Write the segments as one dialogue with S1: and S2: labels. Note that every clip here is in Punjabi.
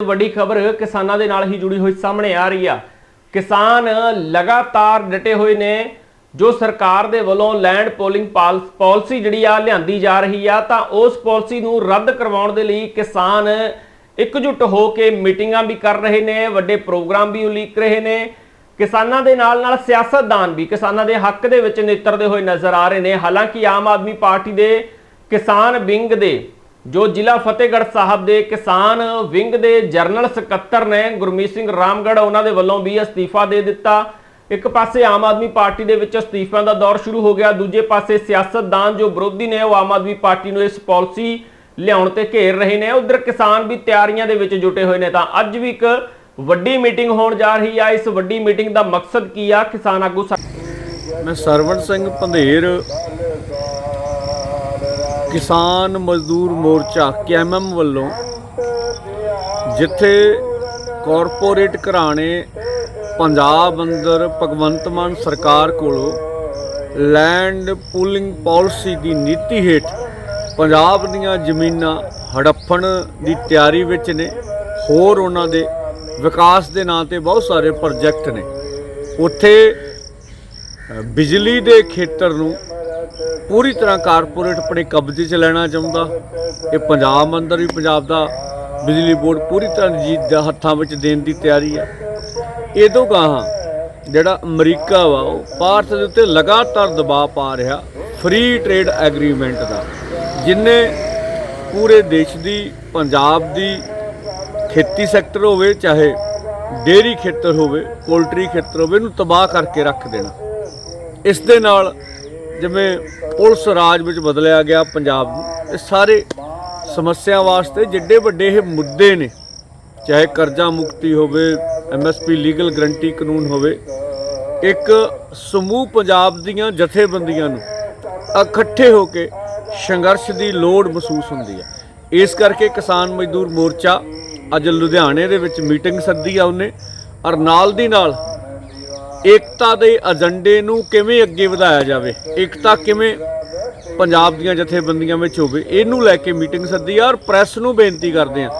S1: ਵੱਡੀ ਖਬਰ ਕਿਸਾਨਾਂ ਦੇ ਨਾਲ ਹੀ ਜੁੜੀ ਹੋਈ ਸਾਹਮਣੇ ਆ ਰਹੀ ਆ। ਕਿਸਾਨ ਲਗਾਤਾਰ ਡਟੇ ਹੋਏ ਨੇ, ਜੋ ਸਰਕਾਰ ਦੇ ਵੱਲੋਂ ਲੈਂਡ ਪੋਲਿੰਗ ਪਾਲਿਸੀ ਜਿਹੜੀ ਆ ਲਿਆਂਦੀ ਜਾ ਰਹੀ ਆ, ਤਾਂ ਉਸ ਪਾਲਿਸੀ ਨੂੰ ਰੱਦ ਕਰਵਾਉਣ ਦੇ ਲਈ ਕਿਸਾਨ ਇਕਜੁੱਟ ਹੋ ਕੇ ਮੀਟਿੰਗਾਂ ਵੀ ਕਰ ਰਹੇ ਨੇ, ਵੱਡੇ ਪ੍ਰੋਗਰਾਮ ਵੀ ਉਲੀਕ ਰਹੇ ਨੇ। ਕਿਸਾਨਾਂ ਦੇ ਨਾਲ ਨਾਲ ਸਿਆਸਤਦਾਨ ਵੀ, ਕਿਸਾਨਾਂ ਦੇ ਹੱਕ ਦੇ ਵਿੱਚ ਨੇਤਰਦੇ ਹੋਏ ਨਜ਼ਰ ਆ ਰਹੇ ਨੇ। ਹਾਲਾਂਕਿ ਆਮ ਆਦਮੀ ਪਾਰਟੀ ਦੇ ਕਿਸਾਨ ਵਿੰਗ ਦੇ ਜੋ ਜ਼ਿਲ੍ਹਾ ਫਤਿਹਗੜ੍ਹ ਸਾਹਿਬ ਦੇ ਕਿਸਾਨ ਵਿੰਗ ਦੇ ਜਰਨਲ ਸਕੱਤਰ ਨੇ ਗੁਰਮੀਤ ਸਿੰਘ ਰਾਮਗੜ੍ਹ, ਉਹਨਾਂ ਦੇ ਵੱਲੋਂ ਵੀ ਅਸਤੀਫਾ ਦੇ ਦਿੱਤਾ। ਇੱਕ ਪਾਸੇ ਆਮ ਆਦਮੀ ਪਾਰਟੀ ਦੇ ਵਿੱਚ ਅਸਤੀਫਿਆਂ ਦਾ ਦੌਰ ਸ਼ੁਰੂ ਹੋ ਗਿਆ, ਦੂਜੇ ਪਾਸੇ ਸਿਆਸਤਦਾਨ ਜੋ ਵਿਰੋਧੀ ਨੇ ਉਹ ਆਮ ਆਦਮੀ ਪਾਰਟੀ ਨੂੰ ਇਸ ਪਾਲਿਸੀ ਲਿਆਉਣ ਤੇ ਘੇਰ ਰਹੇ ਨੇ। ਉਧਰ ਕਿਸਾਨ ਵੀ ਤਿਆਰੀਆਂ ਦੇ ਵਿੱਚ ਜੁਟੇ ਹੋਏ ਨੇ ਤਾਂ ਅੱਜ ਵੀ ਇੱਕ ਵੱਡੀ ਮੀਟਿੰਗ ਹੋਣ ਜਾ ਰਹੀ ਆ। ਇਸ ਵੱਡੀ ਮੀਟਿੰਗ ਦਾ ਮਕਸਦ ਕੀ ਆ? ਕਿਸਾਨ ਆਗੂ
S2: ਮੈਂ ਸਰਵਣ ਸਿੰਘ ਪੰਧੇਰ ਕਿਸਾਨ ਮਜ਼ਦੂਰ ਮੋਰਚਾ, ਕੇਐਮਐਮ ਵੱਲੋਂ ਜਿੱਥੇ ਕਾਰਪੋਰੇਟ ਘਰਾਣੇ ਪੰਜਾਬ ਅੰਦਰ ਭਗਵੰਤ ਮਾਨ ਸਰਕਾਰ ਕੋਲੋਂ ਲੈਂਡ ਪੂਲਿੰਗ ਪਾਲਿਸੀ ਦੀ ਨੀਤੀ ਹੇਠ ਪੰਜਾਬ ਦੀਆਂ ਜ਼ਮੀਨਾਂ ਹੜੱਪਣ ਦੀ ਤਿਆਰੀ ਵਿੱਚ ਨੇ, ਹੋਰ ਉਹਨਾਂ ਦੇ ਵਿਕਾਸ ਦੇ ਨਾਂ ਤੇ ਬਹੁਤ ਸਾਰੇ ਪ੍ਰੋਜੈਕਟ ਨੇ। ਉੱਥੇ ਬਿਜਲੀ ਦੇ ਖੇਤਰ ਨੂੰ ਪੂਰੀ ਤਰ੍ਹਾਂ ਕਾਰਪੋਰੇਟ ਆਪਣੇ ਕਬਜ਼ੇ 'ਚ ਲੈਣਾ ਚਾਹੁੰਦਾ। ਇਹ ਪੰਜਾਬ ਅੰਦਰ ਵੀ ਪੰਜਾਬ ਦਾ ਬਿਜਲੀ ਬੋਰਡ ਪੂਰੀ ਤਰ੍ਹਾਂ ਜੀਤ ਦੇ ਹੱਥਾਂ ਵਿੱਚ ਦੇਣ ਦੀ ਤਿਆਰੀ ਆ। ਇਹ ਤੋਂ ਗਾਹਾਂ ਜਿਹੜਾ ਅਮਰੀਕਾ ਵਾ, ਉਹ ਭਾਰਤ ਦੇ ਉੱਤੇ ਲਗਾਤਾਰ ਦਬਾਅ ਪਾ ਰਿਹਾ ਫ੍ਰੀ ਟ੍ਰੇਡ ਐਗਰੀਮੈਂਟ ਦਾ। ਜਿਨੇ ਪੂਰੇ ਦੇਸ਼ ਦੀ, ਪੰਜਾਬ ਦੀ ਖੇਤੀ ਸੈਕਟਰ ਹੋਵੇ, ਚਾਹੇ ਡੇਅਰੀ ਖੇਤਰ ਹੋਵੇ ਪੋਲਟਰੀ ਖੇਤਰ ਹੋਵੇ, ਇਹਨੂੰ ਤਬਾਹ ਕਰਕੇ ਰੱਖ ਦੇਣਾ। ਇਸ ਦੇ ਨਾਲ ਜਿਵੇਂ ਪੁਲਿਸ ਰਾਜ ਵਿੱਚ ਬਦਲਿਆ ਗਿਆ, ਪੰਜਾਬ ਨੂੰ ਇਹ ਸਾਰੇ ਸਮੱਸਿਆ ਵਾਸਤੇ ਜਿੱਡੇ ਵੱਡੇ ਇਹ ਮੁੱਦੇ ਨੇ, ਚਾਹੇ ਕਰਜ਼ਾ ਮੁਕਤੀ ਹੋਵੇ ਐਮਐਸਪੀ ਲੀਗਲ ਗਰੰਟੀ ਕਾਨੂੰਨ ਹੋਵੇ, ਇੱਕ ਸਮੂਹ ਪੰਜਾਬ ਦੀਆਂ ਜਥੇਬੰਦੀਆਂ ਨੂੰ ਇਕੱਠੇ ਹੋ ਕੇ ਸੰਘਰਸ਼ ਦੀ ਲੋੜ ਮਹਿਸੂਸ ਹੁੰਦੀ ਹੈ। ਇਸ ਕਰਕੇ ਕਿਸਾਨ ਮਜ਼ਦੂਰ ਮੋਰਚਾ ਅੱਜ ਲੁਧਿਆਣੇ ਦੇ ਵਿੱਚ ਮੀਟਿੰਗ ਸੱਦੀ ਆ ਉਹਨੇ ਔਰ ਨਾਲ ਦੀ ਨਾਲ ਏਕਤਾ ਦੇ ਏਜੰਡੇ ਨੂੰ ਕਿਵੇਂ ਅੱਗੇ ਵਧਾਇਆ ਜਾਵੇ? ਏਕਤਾ ਕਿਵੇਂ ਪੰਜਾਬ ਦੀਆਂ ਜਥੇਬੰਦੀਆਂ ਵਿੱਚ ਹੋਵੇ? ਇਹਨੂੰ ਲੈ ਕੇ ਮੀਟਿੰਗ ਸੱਦੀ ਆ ਔਰ ਪ੍ਰੈਸ ਨੂੰ ਬੇਨਤੀ ਕਰਦੇ ਆ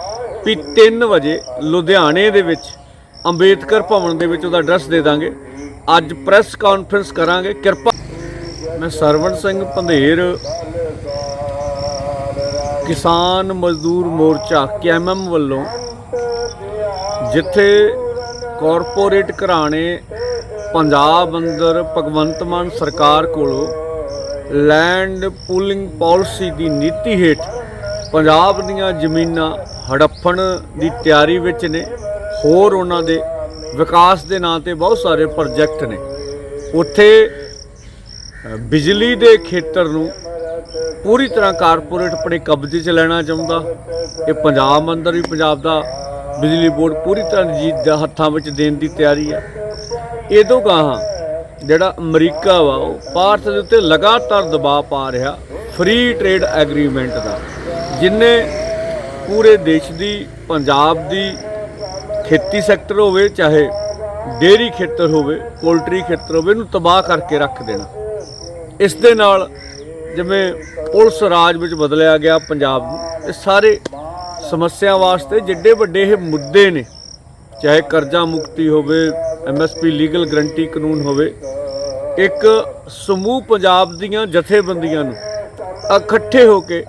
S2: ਵੀ 3 ਵਜੇ ਲੁਧਿਆਣੇ ਦੇ ਵਿੱਚ ਅੰਬੇਦਕਰ ਭਵਨ ਦੇ ਵਿੱਚ ਉਹਦਾ ਐਡਰੈਸ ਦੇ ਦਾਂਗੇ। ਅੱਜ ਪ੍ਰੈਸ ਕਾਨਫਰੰਸ ਕਰਾਂਗੇ। ਕਿਰਪਾ ਮੈਂ ਸਰਵਣ ਸਿੰਘ ਪੰਧੇਰ, ਕਿਸਾਨ ਮਜ਼ਦੂਰ ਮੋਰਚਾ, ਕੇਐਮਐਮ ਵੱਲੋਂ ਜਿੱਥੇ ਕਾਰਪੋਰੇਟ ਘਰਾਣੇ ਪੰਜਾਬ ਅੰਦਰ ਭਗਵੰਤ ਮਾਨ ਸਰਕਾਰ ਕੋਲੋਂ ਲੈਂਡ ਪੂਲਿੰਗ ਪਾਲਿਸੀ ਦੀ ਨੀਤੀ ਹੇਠ ਪੰਜਾਬ ਦੀਆਂ ਜ਼ਮੀਨਾਂ ਹੜੱਪਣ ਦੀ ਤਿਆਰੀ ਵਿੱਚ ਨੇ। ਹੋਰ ਉਹਨਾਂ ਦੇ ਵਿਕਾਸ ਦੇ ਨਾਂ ਤੇ ਬਹੁਤ ਸਾਰੇ ਪ੍ਰੋਜੈਕਟ ਨੇ। ਉੱਥੇ ਬਿਜਲੀ ਦੇ ਖੇਤਰ ਨੂੰ ਪੂਰੀ ਤਰ੍ਹਾਂ ਕਾਰਪੋਰੇਟ ਆਪਣੇ ਕਬਜ਼ੇ 'ਚ ਲੈਣਾ ਚਾਹੁੰਦਾ। ਇਹ ਪੰਜਾਬ ਅੰਦਰ ਵੀ ਪੰਜਾਬ ਦਾ ਬਿਜਲੀ ਬੋਰਡ ਪੂਰੀ ਤਰ੍ਹਾਂ ਜੀਤ ਹੱਥਾਂ ਵਿੱਚ ਦੇਣ ਦੀ ਤਿਆਰੀ ਹੈ। ਇਹ ਤੋਂ ਗਾਹਾਂ ਜਿਹੜਾ ਅਮਰੀਕਾ ਵਾ, ਉਹ ਭਾਰਤ ਦੇ ਉੱਤੇ ਲਗਾਤਾਰ ਦਬਾਅ ਪਾ ਰਿਹਾ ਫ੍ਰੀ ਟ੍ਰੇਡ ਐਗਰੀਮੈਂਟ ਦਾ। ਜਿਨੇ ਪੂਰੇ ਦੇਸ਼ ਦੀ, ਪੰਜਾਬ ਦੀ ਖੇਤੀ ਸੈਕਟਰ ਹੋਵੇ, ਚਾਹੇ ਡੇਅਰੀ ਖੇਤਰ ਹੋਵੇ ਪੋਲਟਰੀ ਖੇਤਰ ਹੋਵੇ, ਇਹਨੂੰ ਤਬਾਹ ਕਰਕੇ ਰੱਖ ਦੇਣਾ। ਇਸ ਦੇ ਨਾਲ ਜਿਵੇਂ ਪੁਲਿਸ ਰਾਜ ਵਿੱਚ ਬਦਲਿਆ ਗਿਆ ਪੰਜਾਬ ਨੂੰ, ਇਹ ਸਾਰੇ ਸਮੱਸਿਆ ਵਾਸਤੇ ਜਿੱਡੇ ਵੱਡੇ ਇਹ ਮੁੱਦੇ ਨੇ। ਚਾਹੇ ਕਰਜ਼ਾ ਮੁਕਤੀ ਹੋਵੇ ਐਮਐਸਪੀ ਲੀਗਲ ਗਰੰਟੀ ਕਾਨੂੰਨ ਹੋਵੇ, ਇੱਕ ਸਮੂਹ ਪੰਜਾਬ ਦੀਆਂ ਜਥੇਬੰਦੀਆਂ ਨੂੰ ਇਕੱਠੇ ਹੋ ਕੇ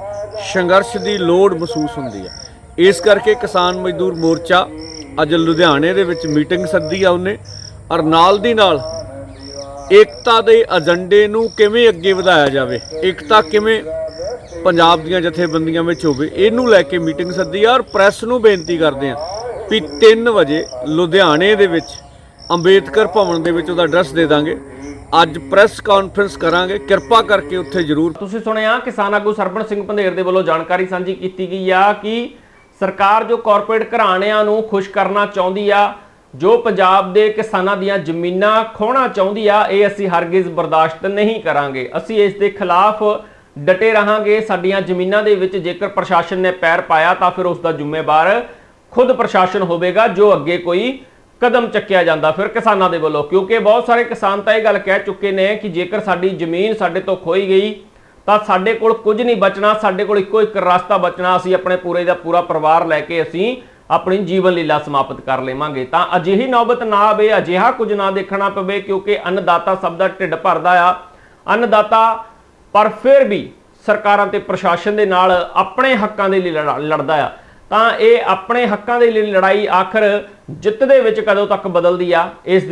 S2: ਸੰਘਰਸ਼ ਦੀ ਲੋੜ ਮਹਿਸੂਸ ਹੁੰਦੀ ਹੈ। ਇਸ ਕਰਕੇ ਕਿਸਾਨ ਮਜ਼ਦੂਰ ਮੋਰਚਾ ਅੱਜ ਲੁਧਿਆਣੇ ਦੇ ਵਿੱਚ ਮੀਟਿੰਗ ਸੱਦੀ ਆ ਉਹਨੇ ਔਰ ਨਾਲ ਦੀ ਨਾਲ ਏਕਤਾ ਦੇ ਏਜੰਡੇ ਨੂੰ ਕਿਵੇਂ ਅੱਗੇ ਵਧਾਇਆ ਜਾਵੇ, ਏਕਤਾ ਕਿਵੇਂ ਪੰਜਾਬ ਦੀਆਂ ਜਥੇਬੰਦੀਆਂ ਵਿੱਚ ਹੋਵੇ, ਇਹਨੂੰ ਲੈ ਕੇ ਮੀਟਿੰਗ ਸੱਦੀ ਆ ਔਰ ਪ੍ਰੈਸ ਨੂੰ ਬੇਨਤੀ ਕਰਦੇ ਆ ਵੀ 3 ਵਜੇ ਲੁਧਿਆਣੇ ਦੇ ਵਿੱਚ ਅੰਬੇਦਕਰ ਭਵਨ ਦੇ ਵਿੱਚ ਉਹਦਾ ਐਡਰੈਸ ਦੇ ਦਾਂਗੇ। ਅੱਜ ਪ੍ਰੈਸ ਕਾਨਫਰੰਸ ਕਰਾਂਗੇ। ਕਿਰਪਾ ਕਰਕੇ ਉੱਥੇ ਜ਼ਰੂਰ
S1: ਤੁਸੀਂ ਸੁਣਿਆ, ਕਿਸਾਨ ਆਗੂ ਸਰਪਣ ਸਿੰਘ ਪੰਧੇਰ ਦੇ ਵੱਲੋਂ ਜਾਣਕਾਰੀ ਸਾਂਝੀ ਕੀਤੀ ਗਈ ਆ ਕਿ ਸਰਕਾਰ ਜੋ ਕਾਰਪੋਰੇਟ ਘਰਾਣਿਆਂ ਨੂੰ ਖੁਸ਼ ਕਰਨਾ ਚਾਹੁੰਦੀ ਆ, ਜੋ ਪੰਜਾਬ ਦੇ ਕਿਸਾਨਾਂ ਦੀਆਂ ਜ਼ਮੀਨਾਂ ਖੋਹਣਾ ਚਾਹੁੰਦੀ ਆ, ਇਹ ਅਸੀਂ ਹਰਗਿਜ਼ ਬਰਦਾਸ਼ਤ ਨਹੀਂ ਕਰਾਂਗੇ। ਅਸੀਂ ਇਸ ਦੇ ਖਿਲਾਫ ਡਟੇ ਰਹਾਂਗੇ। ਸਾਡੀਆਂ ਜ਼ਮੀਨਾਂ ਦੇ ਵਿੱਚ ਜੇਕਰ ਪ੍ਰਸ਼ਾਸਨ ਨੇ ਪੈਰ ਪਾਇਆ ਤਾਂ ਫਿਰ ਉਸ ਦਾ ਜ਼ਿੰਮੇਵਾਰ ਖੁਦ ਪ੍ਰਸ਼ਾਸਨ ਹੋਵੇਗਾ, ਜੋ ਅੱਗੇ ਕੋਈ ਕਦਮ ਚੱਕਿਆ ਜਾਂਦਾ ਫਿਰ ਕਿਸਾਨਾਂ ਦੇ ਵੱਲੋਂ, ਕਿਉਂਕਿ ਬਹੁਤ ਸਾਰੇ ਕਿਸਾਨ ਤਾਂ ਇਹ ਗੱਲ ਕਹਿ ਚੁੱਕੇ ਨੇ ਕਿ ਜੇਕਰ ਸਾਡੀ ਜ਼ਮੀਨ ਸਾਡੇ ਤੋਂ ਖੋਈ ਗਈ, ਤਾਂ ਸਾਡੇ ਕੋਲ ਕੁਝ ਨਹੀਂ ਬਚਣਾ, ਸਾਡੇ ਕੋਲ ਇੱਕੋ ਇੱਕ ਰਸਤਾ ਬਚਣਾ, ਅਸੀਂ ਆਪਣੇ ਪੂਰੇ ਦਾ ਪੂਰਾ ਪਰਿਵਾਰ ਲੈ ਕੇ ਅਸੀਂ ਆਪਣੀ ਜੀਵਨ ਲੀਲਾ ਸਮਾਪਤ ਕਰ ਲਵਾਂਗੇ। ਤਾਂ ਅਜਿਹੀ ਨੌਬਤ ਨਾ ਆਵੇ, ਅਜਿਹਾ ਕੁਝ ਨਾ ਦੇਖਣਾ ਪਵੇ, ਕਿਉਂਕਿ ਅੰਨਦਾਤਾ ਸਭ ਦਾ ਢਿੱਡ ਭਰਦਾ ਆ। ਅੰਨਦਾਤਾ, ਪਰ ਫਿਰ ਵੀ ਸਰਕਾਰਾਂ ਤੇ ਪ੍ਰਸ਼ਾਸਨ ਦੇ ਨਾਲ ਆਪਣੇ ਹੱਕਾਂ ਦੇ ਲਈ ਲੜਾ- ਲੜਦਾ ਆ। ਤਾਂ ਇਹ ਆਪਣੇ ਹੱਕਾਂ ਦੇ ਲਈ ਲੜਾਈ ਆਖਰ ਜਿੱਤ ਦੇ ਵਿੱਚ ਕਦੋਂ ਤੱਕ ਬਦਲਦੀ ਆ ਇਸ